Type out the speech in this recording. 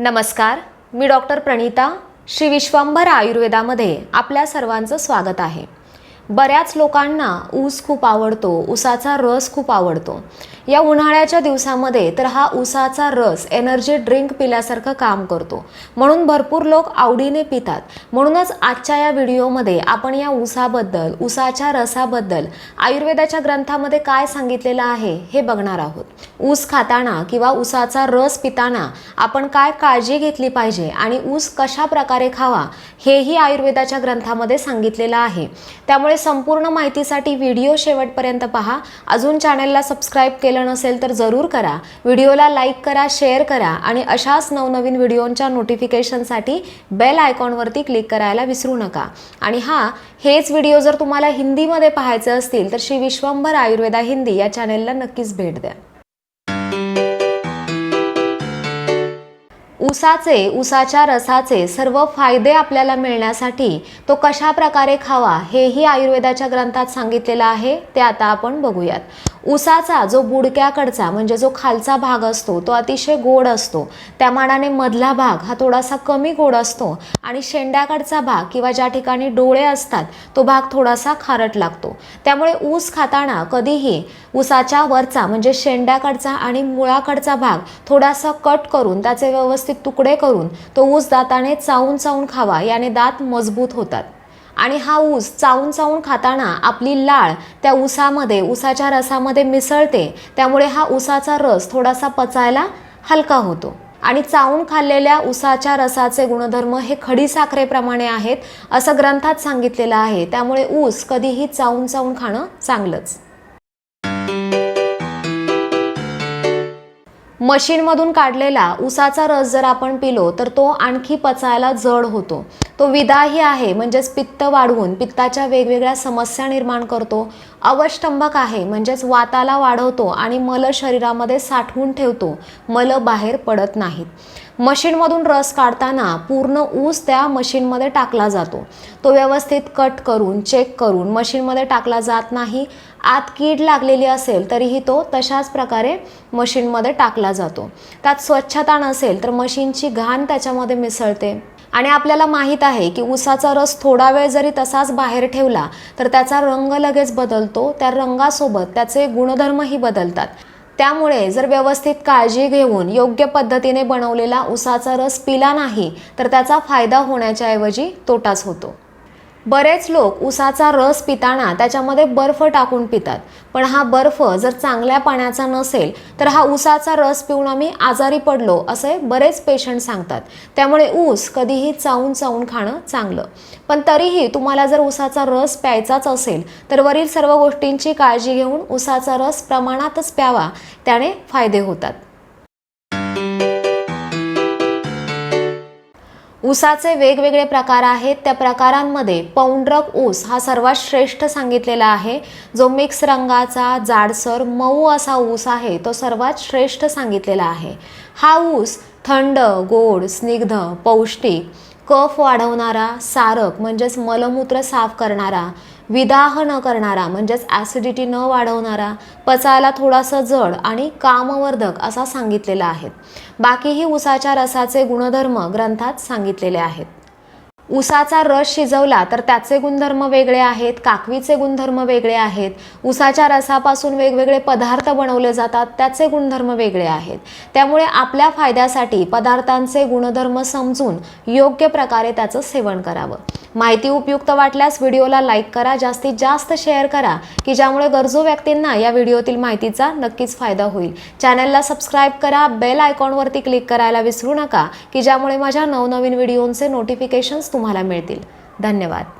नमस्कार मी डॉक्टर प्रणिता श्री विश्वांभर आयुर्वेदामध्ये आपल्या सर्वांचं स्वागत आहे. बऱ्याच लोकांना ऊस खूप आवडतो ऊसाचा रस खूप आवडतो. या उन्हाळ्याच्या दिवसामध्ये तर हा ऊसाचा रस एनर्जी ड्रिंक पिल्यासारखं काम करतो. म्हणून भरपूर लोक आवडीने पितात. म्हणूनच आजच्या या व्हिडिओमध्ये आपण या ऊसाबद्दल ऊसाच्या रसाबद्दल आयुर्वेदाच्या ग्रंथामध्ये काय सांगितलेलं आहे हे बघणार आहोत. ऊस खाताना किंवा ऊसाचा रस पिताना आपण काय काळजी घेतली पाहिजे आणि ऊस कशा प्रकारे खावा हेही आयुर्वेदाच्या ग्रंथामध्ये सांगितलेलं आहे. त्यामुळे संपूर्ण माहितीसाठी व्हिडिओ शेवटपर्यंत पहा. अजून चॅनलला सबस्क्राईब केलं नसेल तर जरूर करा. व्हिडिओला लाईक करा शेअर करा आणि अशाच नवनवीन व्हिडिओंच्या नोटिफिकेशनसाठी बेल आयकॉनवरती क्लिक करायला विसरू नका. आणि हा हेच व्हिडिओ जर तुम्हाला हिंदीमध्ये पाहायचे असतील तर श्री विश्वंभर आयुर्वेदा हिंदी या चॅनेलला नक्कीच भेट द्या. ऊसाचे उसाच्या रसाचे सर्व फायदे आपल्याला मिळण्यासाठी तो कशा प्रकारे खावा हेही आयुर्वेदाच्या ग्रंथात सांगितलेलं आहे ते आता आपण बघूयात. ऊसाचा जो बुडक्याकडचा म्हणजे जो खालचा भाग असतो तो अतिशय गोड असतो. त्या मानाने मधला भाग हा थोडासा कमी गोड असतो आणि शेंड्याकडचा भाग किंवा ज्या ठिकाणी डोळे असतात तो भाग थोडासा खारट लागतो. त्यामुळे ऊस खाताना कधीही उसाच्या वरचा म्हणजे शेंड्याकडचा आणि मुळाकडचा भाग थोडासा कट करून त्याचे व्यवस्थित तुकडे करून तो ऊस दाताने चावून चावून खावा याने दात मजबूत होतात. आणि हा ऊस चावून चावून खाताना आपली लाळ त्या ऊसामध्ये ऊसाच्या रसामध्ये मिसळते त्यामुळे हा ऊसाचा रस थोडासा पचायला हलका होतो. आणि चावून खाल्लेल्या ऊसाच्या रसाचे गुणधर्म हे खडीसाखरेप्रमाणे आहेत असं ग्रंथात सांगितलेलं आहे. त्यामुळे ऊस कधीही चावून चावून खाणं चांगलंच. मशीनमधून काढलेला उसाचा रस जर आपण पिलो तर तो आणखी पचायला जड होतो. तो विदाही आहे म्हणजेच पित्त वाढवून पित्ताच्या वेगवेगळ्या समस्या निर्माण करतो. अवष्टंबक आहे म्हणजेच वाताला वाढवतो आणि मल शरीरामध्ये साठवून ठेवतो. मल बाहेर पडत नाहीत. मशीनमधून रस काढताना पूर्ण ऊस त्या मशीनमध्ये टाकला जातो. तो व्यवस्थित कट करून चेक करून मशीनमध्ये टाकला जात नाही. आत कीड लागलेली असेल तरीही तो तशाच प्रकारे मशीनमध्ये टाकला जातो. त्यात स्वच्छता नसेल तर मशीनची घाण त्याच्यामध्ये मिसळते. आणि आपल्याला माहीत आहे की ऊसाचा रस थोडा वेळ जरी तसाच बाहेर ठेवला तर त्याचा रंग लगेच बदलतो. त्या रंगासोबत त्याचे गुणधर्मही बदलतात. त्यामुळे जर व्यवस्थित काळजी घेऊन योग्य पद्धतीने बनवलेला उसाचा रस पिला नाही तर त्याचा फायदा होण्याच्या ऐवजी तोटाच होतो. बरेच लोक उसाचा रस पिताना त्याच्यामध्ये बर्फ टाकून पितात. पण हा बर्फ जर चांगल्या पाण्याचा नसेल तर हा उसाचा रस पिऊन आम्ही आजारी पडलो असे बरेच पेशंट सांगतात. त्यामुळे ऊस कधीही चावून चावून खाणं चांगलं. पण तरीही तुम्हाला जर ऊसाचा रस प्यायचाच असेल तर वरील सर्व गोष्टींची काळजी घेऊन उसाचा रस प्रमाणातच प्यावा त्याने फायदे होतात. ऊसाचे वेगवेगळे प्रकार आहेत. त्या प्रकारांमध्ये पौंड्रक ऊस हा सर्वात श्रेष्ठ सांगितलेला आहे. जो मिक्स रंगाचा जाडसर मऊ असा ऊस आहे तो सर्वात श्रेष्ठ सांगितलेला आहे. हा ऊस थंड गोड स्निग्ध पौष्टिक कफ वाढवणारा सारक म्हणजेच मलमूत्र साफ करणारा विदाह न करणारा म्हणजेच ॲसिडिटी न वाढवणारा पचायला थोडासा जड आणि कामवर्धक असा सांगितलेला आहे. बाकीही उसाच्या रसाचे गुणधर्म ग्रंथात सांगितलेले आहेत. उसाचा रस शिजवला तर त्याचे गुणधर्म वेगळे आहेत काकवीचे गुणधर्म वेगळे आहेत उसाच्या रसापासून वेगवेगळे पदार्थ बनवले जातात त्याचे गुणधर्म वेगळे आहेत. त्यामुळे आपल्या फायद्यासाठी पदार्थांचे गुणधर्म समजून योग्य प्रकारे त्याचं सेवन करावं. माहिती उपयुक्त वाटल्यास व्हिडिओला लाईक करा जास्तीत जास्त शेअर करा की ज्यामुळे गरजू व्यक्तींना या व्हिडिओतील माहितीचा नक्कीच फायदा होईल. चॅनलला सबस्क्राईब करा बेल आयकॉनवरती क्लिक करायला विसरू नका की ज्यामुळे माझ्या नवनवीन व्हिडिओंचे नोटिफिकेशन्स तुम्हाला मिळतील. धन्यवाद.